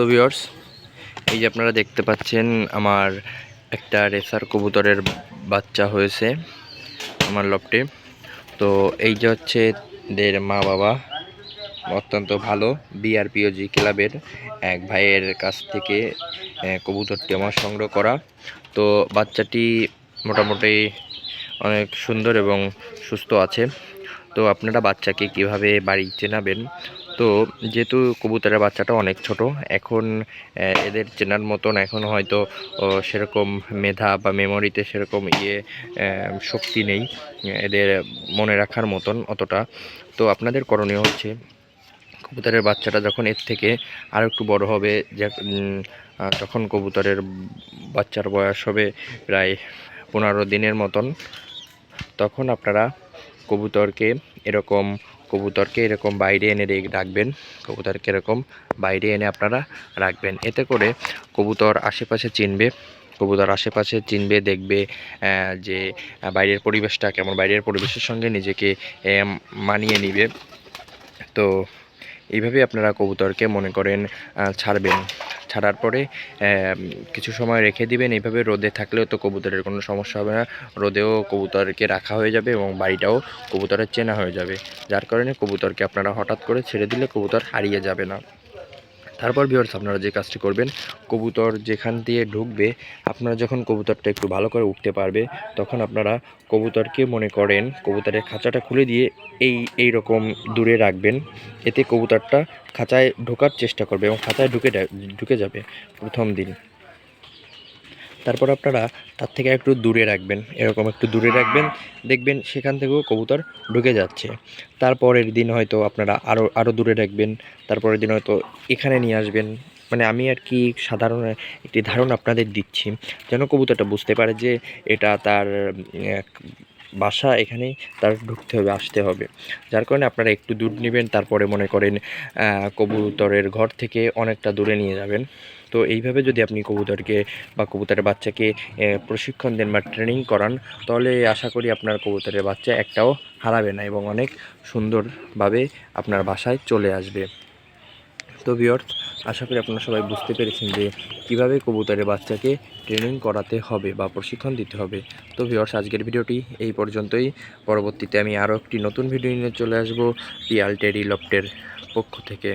তো ভিউয়ার্স এই যে আপনারা দেখতে পাচ্ছেন, আমার একটা রেসার কবুতরের বাচ্চা হয়েছে আমার লপটে। তো এই যে হচ্ছে এদের মা বাবা, অত্যন্ত ভালো বিআরপিওজি ক্লাবের এক ভাইয়ের কাছ থেকে কবুতরটি আমার সংগ্রহ করা। তো বাচ্চাটি মোটামুটি অনেক সুন্দর এবং সুস্থ আছে। তো আপনারা বাচ্চাকে কীভাবে বাড়ি চেনাবেন তো যেহেতু কবুতরের বাচ্চাটা অনেক ছোট, এখন এদের চেনার মতন এখন হয়তো সেরকম মেধা বা মেমোরিতে সেরকম ইয়ে শক্তি নেই এদের মনে রাখার মতন অতটা। তো আপনাদের করণীয় হচ্ছে, কবুতরের বাচ্চাটা যখন এর থেকে আরও একটু বড় হবে তখন কবুতরের বাচ্চার বয়স হবে প্রায় পনেরো দিনের মতন, তখন আপনারা কবুতরকে এরকম কবুতরকে এরকম বাইরে এনে রেখ- রাখবেন। কবুতরকে এরকম বাইরে এনে আপনারা রাখবেন। এতে করে কবুতর আশেপাশে চিনবে। কবুতর আশেপাশে চিনবে, দেখবে যে বাইরের পরিবেশটা কেমন। বাইরের পরিবেশের সঙ্গে নিজেকে মানিয়ে নিবে। তো এইভাবে আপনারা কবুতরকে মনে করেন ছাড়বেন। ছাড়ার পরে কিছু সময় রেখে দিবেন। এইভাবে রোদে থাকলেও তো কবুতরের কোনো সমস্যা হবে না। রোদেও কবুতরকে রাখা হয়ে যাবে এবং বাড়িটাও কবুতরের চেনা হয়ে যাবে। যার কারণে কবুতরকে আপনারা হঠাৎ করে ছেড়ে দিলে কবুতর হারিয়ে যাবে না। তারপর ভিওর্স আপনারা যে কাজটি করবেন, কবুতর যেখান দিয়ে ঢুকবে, আপনারা যখন কবুতরটা একটু ভালো করে উঠতে পারবে, তখন আপনারা কবুতরকে মনে করেন, কবুতরের খাঁচাটা খুলে দিয়ে এই এই রকম দূরে রাখবেন। এতে কবুতরটা খাঁচায় ঢোকার চেষ্টা করবে এবং খাঁচায় ঢুকে ঢুকে যাবে প্রথম দিন। তারপর আপনারা তার থেকে একটু দূরে রাখবেন, এরকম একটু দূরে রাখবেন, দেখবেন সেখান থেকেও কবুতর ঢুকে যাচ্ছে। তারপরের দিন হয়তো আপনারা আরও আরও দূরে রাখবেন, তারপরের দিন হয়তো এখানে নিয়ে আসবেন। মানে আমি আর কি সাধারণ একটি ধারণা আপনাদের দিচ্ছি, যেন কবুতরটা বুঝতে পারে যে এটা তার বাসা এখানে তার ঢুকতে হবে, আসতে হবে। যার কারণে আপনারা একটু দূর নেবেন, তারপরে মনে করেন কবুতরের ঘর থেকে অনেকটা দূরে নিয়ে যাবেন। তো এইভাবে যদি আপনি কবুতরকে বা কবুতরের বাচ্চাকে প্রশিক্ষণ দেন বা ট্রেনিং করান, তাহলে আশা করি আপনার কবুতরের বাচ্চা একটাও হারাবে না এবং অনেক সুন্দরভাবে আপনার বাসায় চলে আসবে। তো ভিওর্স আশা করি আপনারা সবাই বুঝতে পেরেছেন যে কীভাবে কবুতরের বাচ্চাকে ট্রেনিং করাতে হবে বা প্রশিক্ষণ দিতে হবে। তো ভিওর্স আজকের ভিডিওটি এই পর্যন্তই। পরবর্তীতে আমি আরও একটি নতুন ভিডিও নিয়ে চলে আসব পিয়াল টেরি লফটের পক্ষ থেকে।